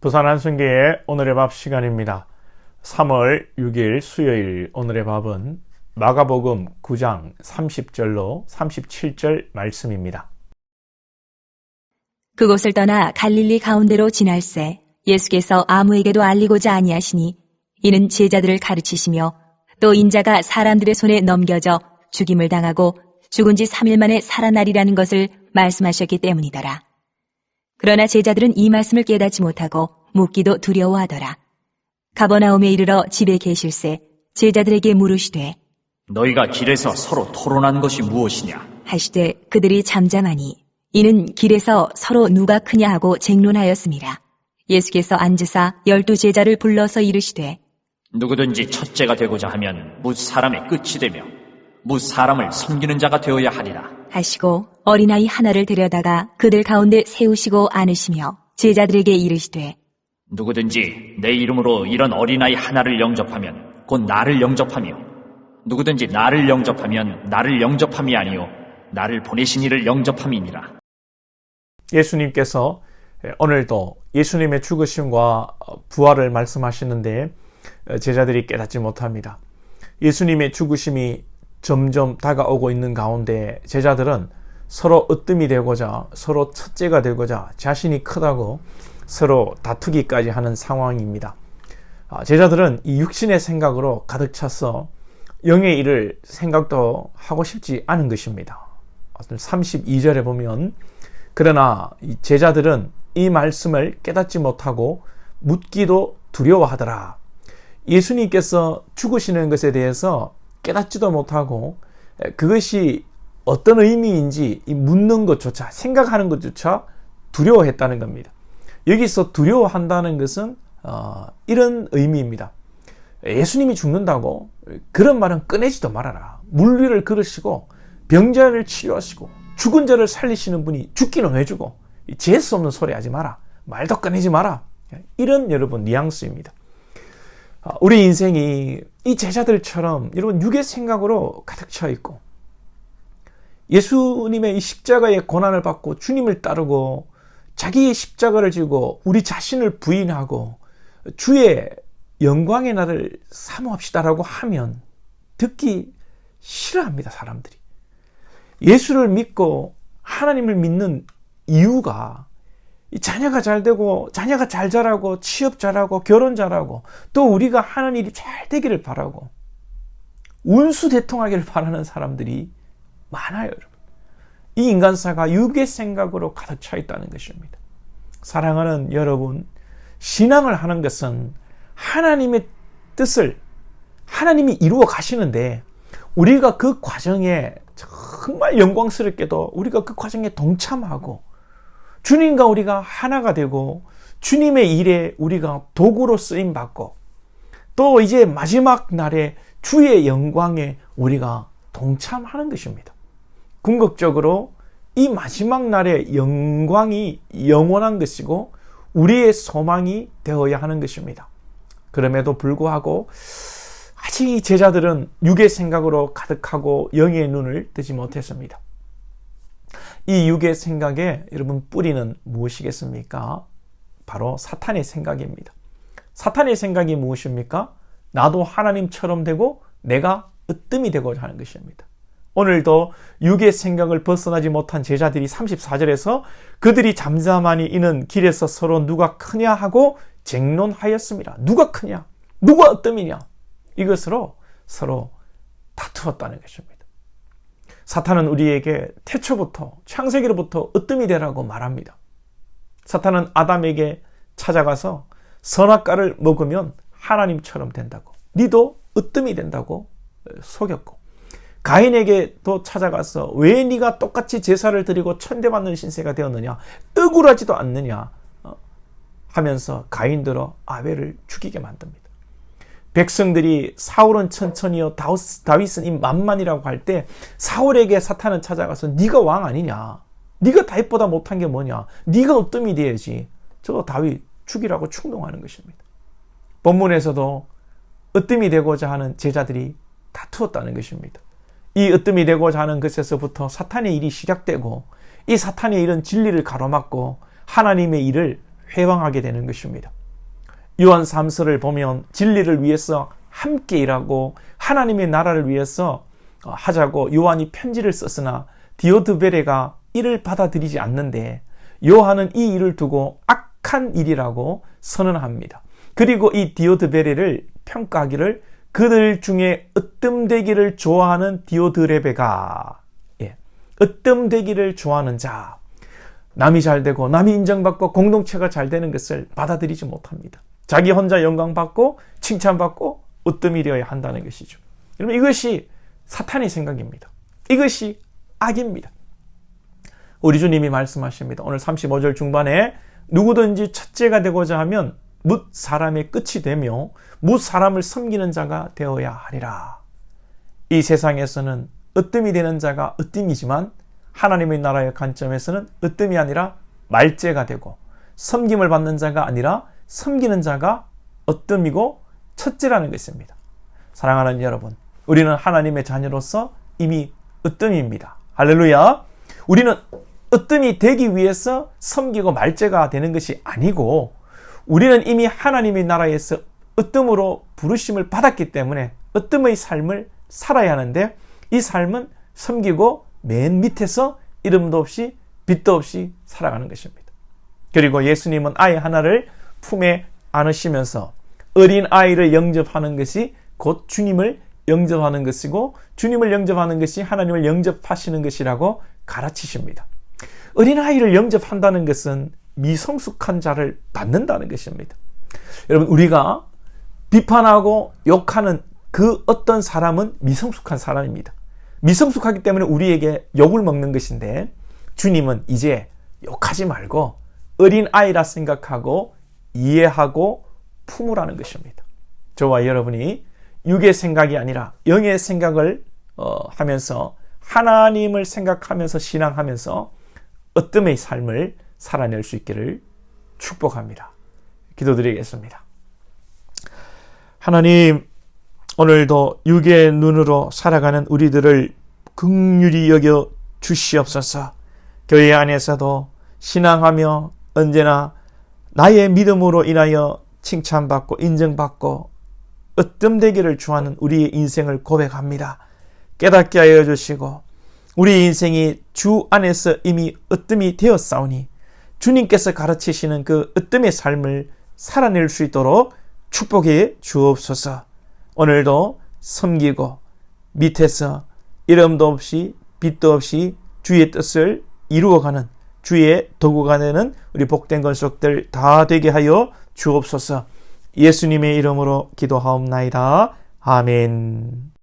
부산 한순교의 오늘의 밥 시간입니다. 3월 6일 수요일 오늘의 밥은 마가복음 9장 30절로 37절 말씀입니다. 그곳을 떠나 갈릴리 가운데로 지날새 예수께서 아무에게도 알리고자 아니하시니 이는 제자들을 가르치시며 또 인자가 사람들의 손에 넘겨져 죽임을 당하고 죽은 지 3일 만에 살아나리라는 것을 말씀하셨기 때문이더라. 그러나 제자들은 이 말씀을 깨닫지 못하고 묻기도 두려워하더라. 가버나움에 이르러 집에 계실새 제자들에게 물으시되 너희가 길에서 서로 토론한 것이 무엇이냐? 하시되 그들이 잠잠하니 이는 길에서 서로 누가 크냐 하고 쟁론하였습니다. 예수께서 앉으사 열두 제자를 불러서 이르시되 누구든지 첫째가 되고자 하면 무 사람의 끝이 되며 무 사람을 섬기는 자가 되어야 하리라. 하시고 어린아이 하나를 데려다가 그들 가운데 세우시고 안으시며 제자들에게 이르시되 누구든지 내 이름으로 이런 어린아이 하나를 영접하면 곧 나를 영접하며 누구든지 나를 영접하면 나를 영접함이 아니요 나를 보내신 이를 영접함이니라. 예수님께서 오늘도 예수님의 죽으심과 부활을 말씀하시는데 제자들이 깨닫지 못합니다. 예수님의 죽으심이 점점 다가오고 있는 가운데 제자들은 서로 으뜸이 되고자 서로 첫째가 되고자 자신이 크다고 서로 다투기까지 하는 상황입니다. 아, 제자들은 이 육신의 생각으로 가득 차서 영의 일을 생각도 하고 싶지 않은 것입니다. 32절에 보면 그러나 이 제자들은 이 말씀을 깨닫지 못하고 묻기도 두려워하더라. 예수님께서 죽으시는 것에 대해서 깨닫지도 못하고 그것이 어떤 의미인지 묻는 것조차 생각하는 것조차 두려워했다는 겁니다. 여기서 두려워한다는 것은 어, 이런 의미입니다. 예수님이 죽는다고 그런 말은 꺼내지도 말아라. 물리를 걸으시고 병자를 치료하시고 죽은 자를 살리시는 분이 죽기는 왜 주고 재수 없는 소리 하지 마라. 말도 꺼내지 마라. 이런 여러분 뉘앙스입니다. 아, 우리 인생이 이 제자들처럼 여러분 육의 생각으로 가득 차 있고 예수님의 이 십자가의 고난을 받고 주님을 따르고 자기의 십자가를 지고 우리 자신을 부인하고 주의 영광의 날을 사모합시다라고 하면 듣기 싫어합니다, 사람들이. 예수를 믿고 하나님을 믿는 이유가 자녀가 잘 되고 자녀가 잘 자라고 취업 잘하고 결혼 잘하고 또 우리가 하는 일이 잘 되기를 바라고 운수 대통하기를 바라는 사람들이 많아요, 여러분. 이 인간사가 육의 생각으로 가득 차 있다는 것입니다. 사랑하는 여러분, 신앙을 하는 것은 하나님의 뜻을 하나님이 이루어 가시는데 우리가 그 과정에 정말 영광스럽게도 우리가 그 과정에 동참하고 주님과 우리가 하나가 되고 주님의 일에 우리가 도구로 쓰임 받고 또 이제 마지막 날에 주의 영광에 우리가 동참하는 것입니다. 궁극적으로 이 마지막 날의 영광이 영원한 것이고 우리의 소망이 되어야 하는 것입니다. 그럼에도 불구하고 아직 이 제자들은 육의 생각으로 가득하고 영의 눈을 뜨지 못했습니다. 이 육의 생각에 여러분 뿌리는 무엇이겠습니까? 바로 사탄의 생각입니다. 사탄의 생각이 무엇입니까? 나도 하나님처럼 되고 내가 으뜸이 되고자 하는 것입니다. 오늘도 육의 생각을 벗어나지 못한 제자들이 34절에서 그들이 잠잠하니 이는 길에서 서로 누가 크냐 하고 쟁론하였습니다. 누가 크냐? 누가 으뜸이냐? 이것으로 서로 다투었다는 것입니다. 사탄은 우리에게 태초부터 창세기로부터 으뜸이 되라고 말합니다. 사탄은 아담에게 찾아가서 선악과를 먹으면 하나님처럼 된다고 니도 으뜸이 된다고 속였고 가인에게 또 찾아가서 왜 네가 똑같이 제사를 드리고 천대받는 신세가 되었느냐 억울하지도 않느냐 어? 하면서 가인들어 아벨을 죽이게 만듭니다. 백성들이 사울은 천천히요 다윗은 이 만만이라고 할 때 사울에게 사탄은 찾아가서 네가 왕 아니냐 네가 다윗보다 못한 게 뭐냐 네가 으뜸이 돼야지 저 다윗 죽이라고 충동하는 것입니다. 본문에서도 으뜸이 되고자 하는 제자들이 다투었다는 것입니다. 이 으뜸이 되고자 하는 것에서부터 사탄의 일이 시작되고 이 사탄의 일은 진리를 가로막고 하나님의 일을 회방하게 되는 것입니다. 요한 3서를 보면 진리를 위해서 함께 일하고 하나님의 나라를 위해서 어, 하자고 요한이 편지를 썼으나 디오드베레가 이를 받아들이지 않는데 요한은 이 일을 두고 악한 일이라고 선언합니다. 그리고 이 디오드베레를 평가하기를 그들 중에 으뜸되기를 좋아하는 디오드레베가 예, 으뜸되기를 좋아하는 자 남이 잘 되고 남이 인정받고 공동체가 잘 되는 것을 받아들이지 못합니다. 자기 혼자 영광받고 칭찬받고 으뜸이 되어야 한다는 것이죠. 여러분 이것이 사탄의 생각입니다. 이것이 악입니다. 우리 주님이 말씀하십니다. 오늘 35절 중반에 누구든지 첫째가 되고자 하면 묻 사람의 끝이 되며 묻 사람을 섬기는 자가 되어야 하리라. 이 세상에서는 으뜸이 되는 자가 으뜸이지만 하나님의 나라의 관점에서는 으뜸이 아니라 말죄가 되고 섬김을 받는 자가 아니라 섬기는 자가 으뜸이고 첫째라는 것입니다. 사랑하는 여러분, 우리는 하나님의 자녀로서 이미 으뜸입니다. 할렐루야. 우리는 으뜸이 되기 위해서 섬기고 말죄가 되는 것이 아니고 우리는 이미 하나님의 나라에서 으뜸으로 부르심을 받았기 때문에 으뜸의 삶을 살아야 하는데 이 삶은 섬기고 맨 밑에서 이름도 없이 빛도 없이 살아가는 것입니다. 그리고 예수님은 아이 하나를 품에 안으시면서 어린 아이를 영접하는 것이 곧 주님을 영접하는 것이고 주님을 영접하는 것이 하나님을 영접하시는 것이라고 가르치십니다. 어린 아이를 영접한다는 것은 미성숙한 자를 받는다는 것입니다. 여러분 우리가 비판하고 욕하는 그 어떤 사람은 미성숙한 사람입니다. 미성숙하기 때문에 우리에게 욕을 먹는 것인데 주님은 이제 욕하지 말고 어린 아이라 생각하고 이해하고 품으라는 것입니다. 저와 여러분이 육의 생각이 아니라 영의 생각을 어, 하면서 하나님을 생각하면서 신앙하면서 어뜸의 삶을 살아낼 수 있기를 축복합니다. 기도드리겠습니다. 하나님, 오늘도 육의 눈으로 살아가는 우리들을 극률이 여겨 주시옵소서. 교회 안에서도 신앙하며 언제나 나의 믿음으로 인하여 칭찬받고 인정받고 으뜸되기를 주하는 우리의 인생을 고백합니다. 깨닫게 하여 주시고 우리 인생이 주 안에서 이미 으뜸이 되었사오니 주님께서 가르치시는 그 으뜸의 삶을 살아낼 수 있도록 축복해 주옵소서. 오늘도 섬기고 밑에서 이름도 없이 빛도 없이 주의 뜻을 이루어가는 주의 도구가 되는 우리 복된 건속들 다 되게 하여 주옵소서. 예수님의 이름으로 기도하옵나이다. 아멘.